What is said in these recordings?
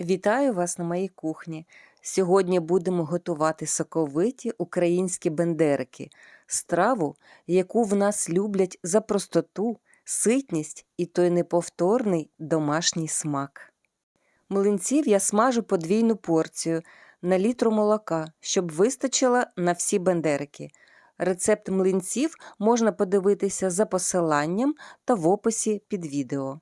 Вітаю вас на моїй кухні. Сьогодні будемо готувати соковиті українські бендерики, страву, яку в нас люблять за простоту, ситність і той неповторний домашній смак. Млинців я смажу подвійну порцію на літру молока, щоб вистачило на всі бендерики. Рецепт млинців можна подивитися за посиланням та в описі під відео.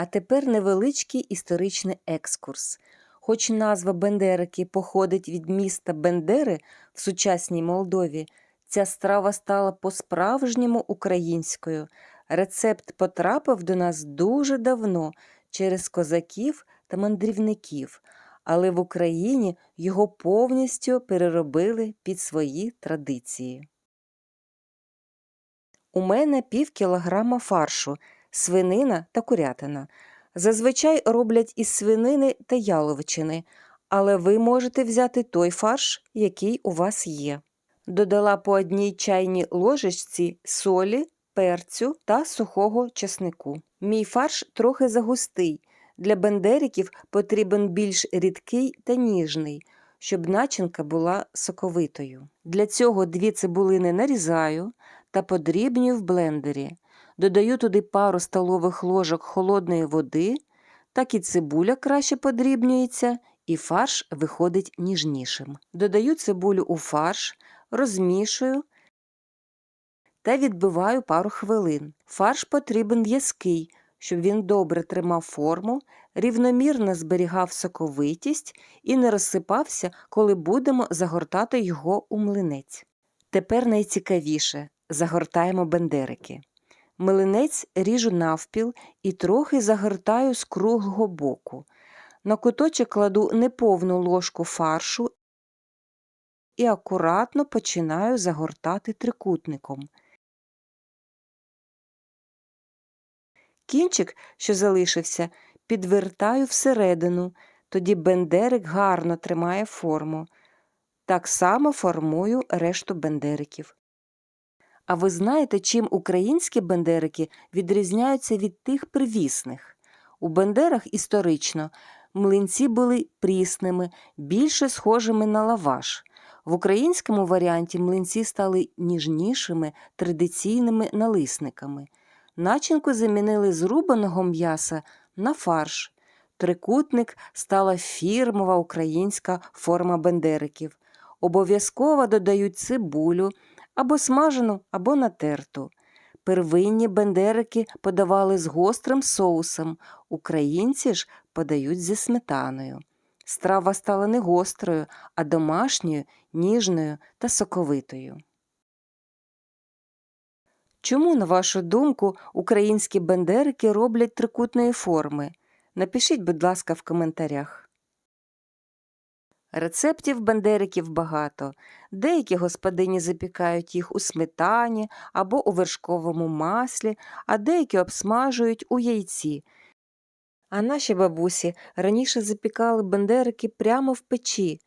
А тепер невеличкий історичний екскурс. Хоч назва Бендерики походить від міста Бендери в сучасній Молдові, ця страва стала по-справжньому українською. Рецепт потрапив до нас дуже давно через козаків та мандрівників, але в Україні його повністю переробили під свої традиції. У мене пів кілограма фаршу свинина та курятина. Зазвичай роблять із свинини та яловичини, але ви можете взяти той фарш, який у вас є. Додала по одній чайній ложечці солі, перцю та сухого чеснику. Мій фарш трохи загустий. Для бендериків потрібен більш рідкий та ніжний, щоб начинка була соковитою. Для цього дві цибулини нарізаю та подрібнюю в блендері. Додаю туди пару столових ложок холодної води, так і цибуля краще подрібнюється, і фарш виходить ніжнішим. Додаю цибулю у фарш, розмішую та відбиваю пару хвилин. Фарш потрібен в'язкий, щоб він добре тримав форму, рівномірно зберігав соковитість і не розсипався, коли будемо загортати його у млинець. Тепер найцікавіше загортаємо бендерики. Млинець ріжу навпіл і трохи загортаю з круглого боку. На куточок кладу неповну ложку фаршу і акуратно починаю загортати трикутником. Кінчик, що залишився, підвертаю всередину, тоді бендерик гарно тримає форму. Так само формую решту бендериків. А ви знаєте, чим українські бендерики відрізняються від тих привісних? У бендерах історично млинці були прісними, більше схожими на лаваш. В українському варіанті млинці стали ніжнішими традиційними налисниками. Начинку замінили з рубаного м'яса на фарш. Трикутник стала фірмова українська форма бендериків. Обов'язково додають цибулю або смажену, або натерту. Первинні бендерики подавали з гострим соусом, українці ж подають зі сметаною. Страва стала не гострою, а домашньою, ніжною та соковитою. Чому, на вашу думку, українські бендерики роблять трикутної форми? Напишіть, будь ласка, в коментарях. Рецептів бендериків багато. Деякі господині запікають їх у сметані або у вершковому маслі, а деякі обсмажують у яйці. А наші бабусі раніше запікали бендерики прямо в печі,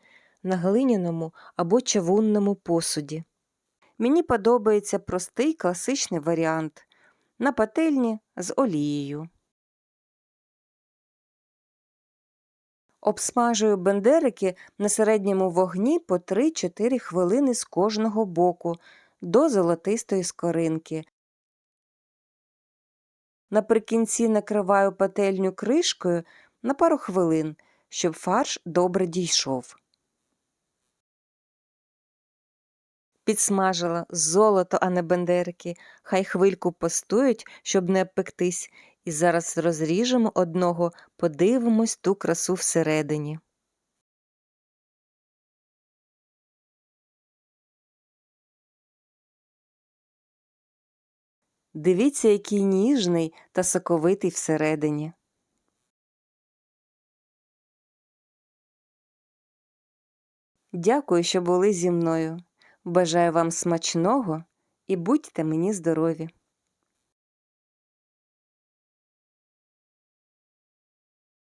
на глиняному або чавунному посуді. Мені подобається простий класичний варіант на пательні з олією. Обсмажую бендерики на середньому вогні по 3-4 хвилини з кожного боку до золотистої скоринки. Наприкінці накриваю пательню кришкою на пару хвилин, щоб фарш добре дійшов. Підсмажила золото, а не бендерики, хай хвильку постоють, щоб не обпектись, і зараз розріжемо одного, подивимось ту красу всередині. Дивіться, який ніжний та соковитий всередині. Дякую, що були зі мною. Бажаю вам смачного і будьте мені здорові!